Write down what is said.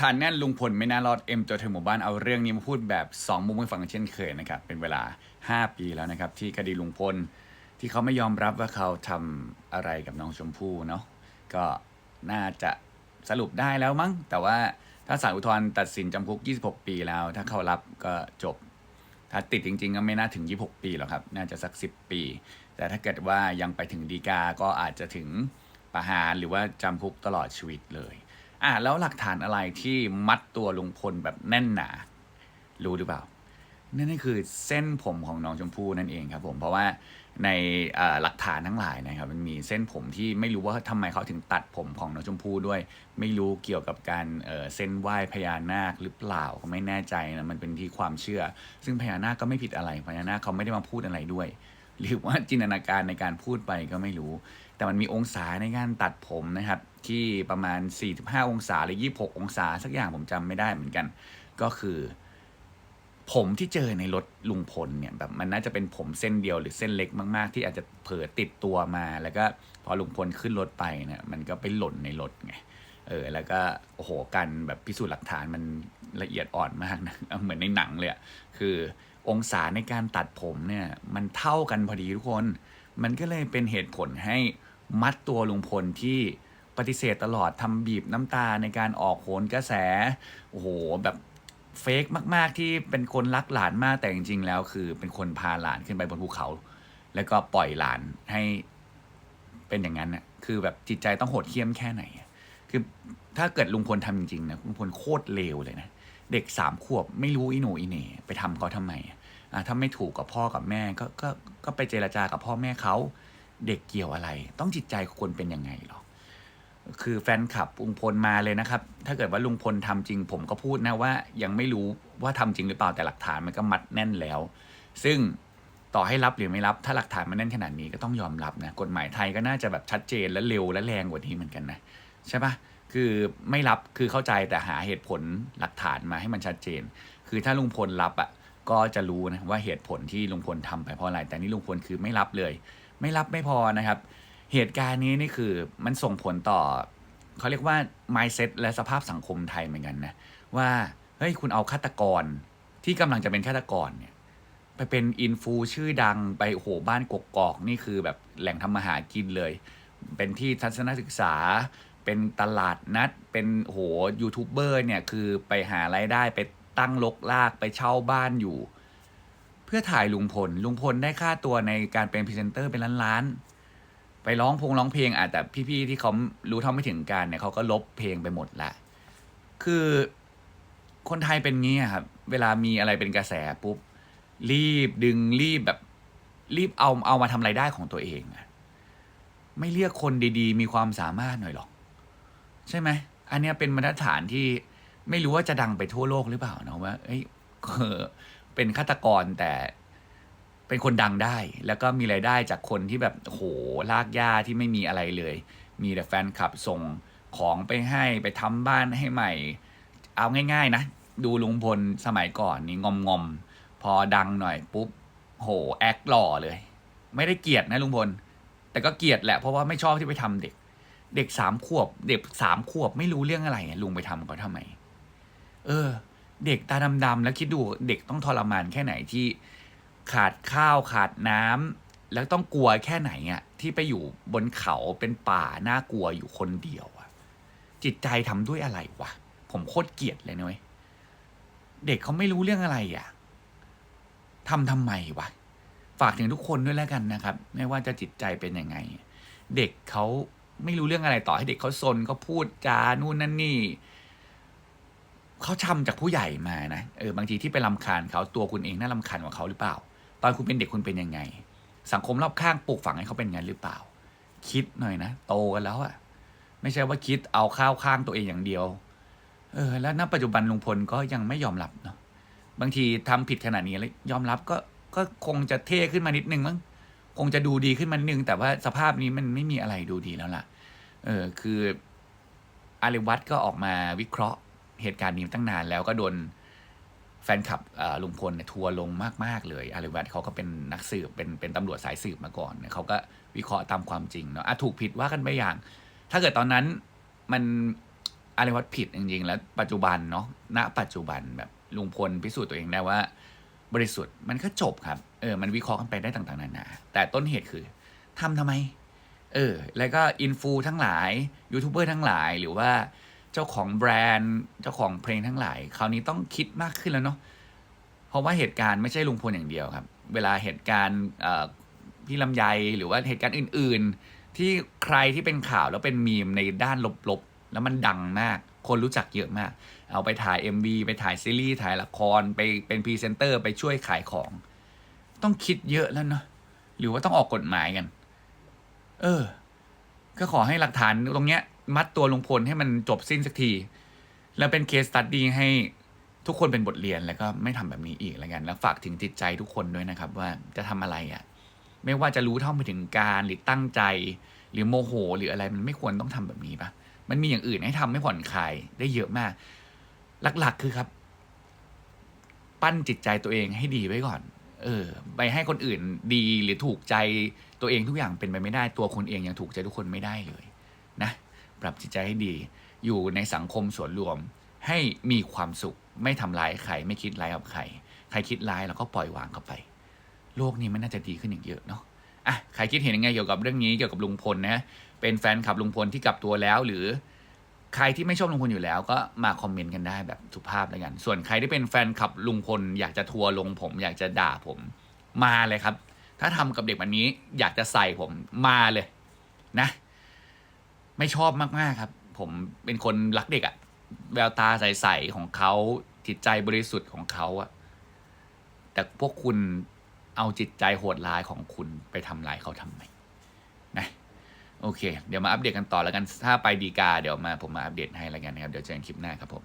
ฐานแน่นลุงพลไม่น่ารอดเอ็มตัวเธอหมู่บ้านเอาเรื่องนี้มาพูดแบบ 2 มุมให้ฟังเช่นเคยนะครับ เป็นเวลา 5 ปีแล้วนะครับ ที่คดีลุงพลที่เขาไม่ยอมรับว่าเขาทำอะไรกับน้องชมพู่เนาะก็น่าจะสรุปได้แล้วมั้ง แต่ว่าถ้าศาลอุทธรณ์ตัดสินจำคุก 26 ปีแล้ว ถ้าเขารับก็จบ ถ้าติดจริง ๆ ก็ไม่น่าถึง 26 ปีหรอกครับ น่าจะสัก 10 ปี แต่ถ้าเกิดว่ายังไปถึงดีกาก็อาจจะถึงประหารหรือว่าจำคุกตลอดชีวิตเลย อะแล้วหลักฐานอะไรที่มัดตัวลุงพลแบบแน่นหนา รู้หรือเปล่า นั่นก็คือเส้นผมของน้องชมพู่นั่นเองครับผมเพราะว่าในหลักฐานทั้งหลายนะครับ มันมีเส้นผมที่ไม่รู้ว่าทำไมเขาถึงตัดผมของน้องชมพู่ด้วย ไม่รู้เกี่ยวกับการเเส้นไหว้พญานาคหรือเปล่าก็ไม่แน่ใจนะมันเป็นที่ความเชื่อ ซึ่งพญานาคก็ไม่ผิดอะไรพญานาคเขาไม่ได้มาพูดอะไรด้วย หรือว่าจินตนาการในการพูดไปก็ไม่รู้ แต่มันมีองศาในการตัดผมนะครับ ที่ประมาณ 45 องศาหรือ 26 องศาสักอย่างผมจำไม่ได้เหมือนกัน ก็คือ ผมที่เจอในรถลุงพลเนี่ยแบบมันน่าจะเป็นผมเส้นเดียวหรือเส้นเล็กมาก ๆ ที่อาจจะเผลอติดตัวมา แล้วก็พอลุงพลขึ้นรถไปเนี่ยมันก็ไปหล่นในรถไงเออแล้วก็โอ้โหการแบบพิสูจน์หลักฐานมันละเอียดอ่อนมากนะเหมือนในหนังเลยคือ องศาในการตัดผมเนี่ยมันเท่ากันพอดีทุกคน มันก็เลยเป็นเหตุผลให้มัดตัวลุงพลที่ปฏิเสธตลอดทำบีบน้ำตาในการออกโหนกระแส โอ้โหแบบเฟกมาก ๆ ที่เป็นคนรักหลานมากแต่จริง ๆ แล้ว คือเป็นคนพาหลานขึ้นไปบนภูเขา แล้วก็ปล่อยหลานให้เป็นอย่างนั้นน่ะคือแบบจิตใจต้องโหดเหี้ยมแค่ไหน คือถ้าเกิดลุงพลทำจริงๆนะลุงพลโคตรเลวเลยนะ เด็กสามขวบไม่รู้อีหนอีเหน่ไปทำเขาทำไมอะถ้าไม่ถูกกับพ่อกับแม่ก็ก็ก็ไปเจรจากับพ่อแม่เขาเด็กเกี่ยวอะไร ต้องจิตใจคนเป็นยังไงหรอคือแฟนคลับลุงพลมาเลยนะครับ ถ้าเกิดว่าลุงพลทำจริง ผมก็พูดนะว่ายังไม่รู้ว่าทำจริงหรือเปล่าแต่หลักฐานมันก็มัดแน่นแล้ว ซึ่งต่อให้รับหรือไม่รับ ถ้าหลักฐานมันแน่นขนาดนี้ก็ต้องยอมรับนะกฎหมายไทยก็น่าจะแบบชัดเจนและเร็วและแรงกว่านี้เหมือนกันนะใช่ปะ คือไม่รับคือเข้าใจแต่หาเหตุผลหลักฐานมาให้มันชัดเจน คือถ้าลุงพลรับอะก็จะรู้นะว่าเหตุผลที่ลุงพลทำไปเพราะอะไร แต่นี่ลุงพลคือไม่รับเลย ไม่รับไม่พอนะครับ เหตุการณ์นี้นี่คือมันส่งผลต่อเขาเรียกว่า mindset และสภาพสังคมไทยเหมือนกันนะว่าเฮ้ยคุณเอาฆาตกรที่กำลังจะเป็นฆาตกรเนี่ยไปเป็นอินฟูชื่อดังไปโอ้โหบ้านกกอกนี่คือแบบแหล่งทำมาหากินเลย เป็นที่ทัศนศึกษา เป็นตลาดนัด เป็นโหยูทูบเบอร์เนี่ยคือไปหารายได้ไปตั้งลกลากไปเช่าบ้านอยู่ เพื่อถ่ายลุงพล ลุงพลได้ค่าตัวในการเป็นพรีเซนเตอร์เป็นล้านๆ ไปร้องพงร้องเพลงอะแต่พี่ๆที่เขารู้เท่าไม่ถึงการเนี่ยเขาก็ลบเพลงไปหมดละคือคนไทยเป็นงี้ครับ เวลามีอะไรเป็นกระแสปุ๊บ รีบดึงรีบแบบ รีบเอาเอามาทำรายได้ของตัวเองไม่เรียกคนดีๆ มีความสามารถหน่อยหรอก ใช่ไหมอันเนี้ยเป็นมาตรฐานที่ไม่รู้ว่าจะดังไปทั่วโลกหรือเปล่านะว่าเอ้ยเออเป็นฆาตกรแต่เป็นคนดังได้ แล้วก็มีรายได้จากคนที่แบบโหลากหญ้าที่ไม่มีอะไรเลย มีแต่แฟนคลับส่งของไปให้ไปทำบ้านให้ใหม่ เอาง่าย ๆ นะ ดูลุงพลสมัยก่อนนี่งอมงอมๆพอดังหน่อยปุ๊บโหแอคหล่อเลย ไม่ได้เกลียดนะลุงพลแต่ก็เกลียดแหละเพราะว่าไม่ชอบที่ไปทำเด็ก เด็กสามขวบ เด็กสามขวบไม่รู้เรื่องอะไรลุงไปทำเขาทำไม เออ เด็กตาดำๆแล้วคิดดูเด็กต้องทรมานแค่ไหนที่ขาดข้าวขาดน้ำแล้วต้องกลัวแค่ไหนอะที่ไปอยู่บนเขาเป็นป่าน่ากลัวอยู่คนเดียวอะจิตใจทำด้วยอะไรวะผมโคตรเกลียดเลยนะเว้ยเด็กเขาไม่รู้เรื่องอะไรอะทำทำไมวะฝากถึงทุกคนด้วยแล้วกันนะครับ ไม่ว่าจะจิตใจเป็นยังไง เด็กเขา ไม่รู้เรื่องอะไรต่อให้เด็กเขาซนเขาพูดจานู่นนั่นนี่เขาทำจากผู้ใหญ่มานะเออบางทีที่ไปลำคาญเขาตัวคุณเองน่าลำคาญกว่าเขาหรือเปล่า ตอนคุณเป็นเด็กคุณเป็นยังไง สังคมรอบข้างปลูกฝังให้เขาเป็นงั้นหรือเปล่า คิดหน่อยนะโตกันแล้วอะไม่ใช่ว่าคิดเอาข้าวข้างตัวเองอย่างเดียว เออ แล้วณปัจจุบันลุงพลก็ยังไม่ยอมรับเนาะบางทีทำผิดขนาดนี้แล้วยอมรับก็ก็คงจะเท่ขึ้นมานิดนึงมั้ง คงจะดูดีขึ้นมานิดนึง แต่ว่าสภาพนี้มันไม่มีอะไรดูดีแล้วล่ะ เออคืออาริวัตก็ออกมาวิเคราะห์เหตุการณ์นี้ตั้งนานแล้วก็โดนแฟนคลับอ่อลุงพลเนี่ยทัวร์ลงมาก ๆ เลยอาริวัตเขาก็เป็นนักสืบเป็นเป็นตำรวจสายสืบมาก่อนเนี่ยเขาก็วิเคราะห์ตามความจริงเนาะอะถูกผิดว่ากันไปอย่าง ถ้าเกิดตอนนั้นมันอะไรวัดผิดจริง ๆ แล้วปัจจุบันเนาะณปัจจุบันแบบลุงพลพิสูจน์ตัวเองได้ว่า บริสุทธิ์มันก็จบครับ เออ มันวิเคราะห์กันไปได้ต่างๆนานา แต่ต้นเหตุคือทำทำไม เออ แล้วก็อินฟูทั้งหลาย ยูทูบเบอร์ทั้งหลาย หรือว่าเจ้าของแบรนด์ เจ้าของเพลงทั้งหลาย คราวนี้ต้องคิดมากขึ้นแล้วเนาะ เพราะว่าเหตุการณ์ไม่ใช่ลุงพลอย่างเดียวครับ เวลาเหตุการณ์พี่ลำไยหรือว่าเหตุการณ์อื่น ๆ ที่ใครที่เป็นข่าวแล้วเป็นมีมในด้านลบๆ แล้วมันดังมาก คนรู้จักเยอะมาก เอาไปถ่าย MV ไปถ่ายซีรีส์ ถ่ายละคร ไปเป็นพรีเซนเตอร์ ไปช่วยขายของ ต้องคิดเยอะแล้วเนาะหรือว่าต้องออกกฎหมายกัน เออ ก็ขอให้หลักฐานตรงเนี้ย มัดตัวลุงพลให้มันจบสิ้นสักที แล้วเป็นเคสตัดดี้ให้ทุกคนเป็นบทเรียนแล้วก็ไม่ทำแบบนี้อีกแล้วกัน แล้วฝากถึงจิตใจทุกคนด้วยนะครับ ว่าจะทำอะไรอะ่ะ ไม่ว่าจะรู้เท่าไม่ถึงการหรือตั้งใจ หรือโมโห หรืออะไรมันไม่ควรต้องทำแบบนี้ปะมันมีอย่างอื่นให้ทำให้ผ่อนคลายได้เยอะมาก หลักๆคือครับ ปั้นจิตใจตัวเองให้ดีไว้ก่อน เออ ไปให้คนอื่นดีหรือถูกใจตัวเองทุกอย่างเป็นไปไม่ได้ ตัวคนเองยังถูกใจทุกคนไม่ได้เลยนะปรับจิตใจให้ดี อยู่ในสังคมส่วนรวม ให้มีความสุขไม่ทำร้ายใครไม่คิดร้ายกับใครใครคิดร้ายเราก็ปล่อยวางเข้าไป โลกนี้มันน่าจะดีขึ้นอีกเยอะเนาะอะใครคิดเห็นยังไงเกี่ยวกับเรื่องนี้เกี่ยวกับลุงพลนะเป็นแฟนคลับลุงพลที่กลับตัวแล้วหรือ ใครที่ไม่ชอบลุงพลอยู่แล้วก็มาคอมเมนต์กันได้แบบสุภาพแล้วกัน ส่วนใครที่เป็นแฟนคลับลุงพลอยากจะทัวร์ลงผม อยากจะด่าผมมาเลยครับ ถ้าทำกับเด็กแบบนี้ อยากจะใส่ผมมาเลยนะ ไม่ชอบมากๆครับ ผมเป็นคนรักเด็กอะแววตาใสๆของเขาจิตใจบริสุทธิ์ของเขาอะแต่พวกคุณเอาจิตใจโหดร้ายของคุณไปทำลายเขาทำไม โอเค เดี๋ยวมาอัปเดตกันต่อแล้วกัน ถ้าไปดีกาเดี๋ยวมาผมมาอัปเดตให้แล้วกันนะครับ เดี๋ยวเจอกันคลิปหน้าครับผม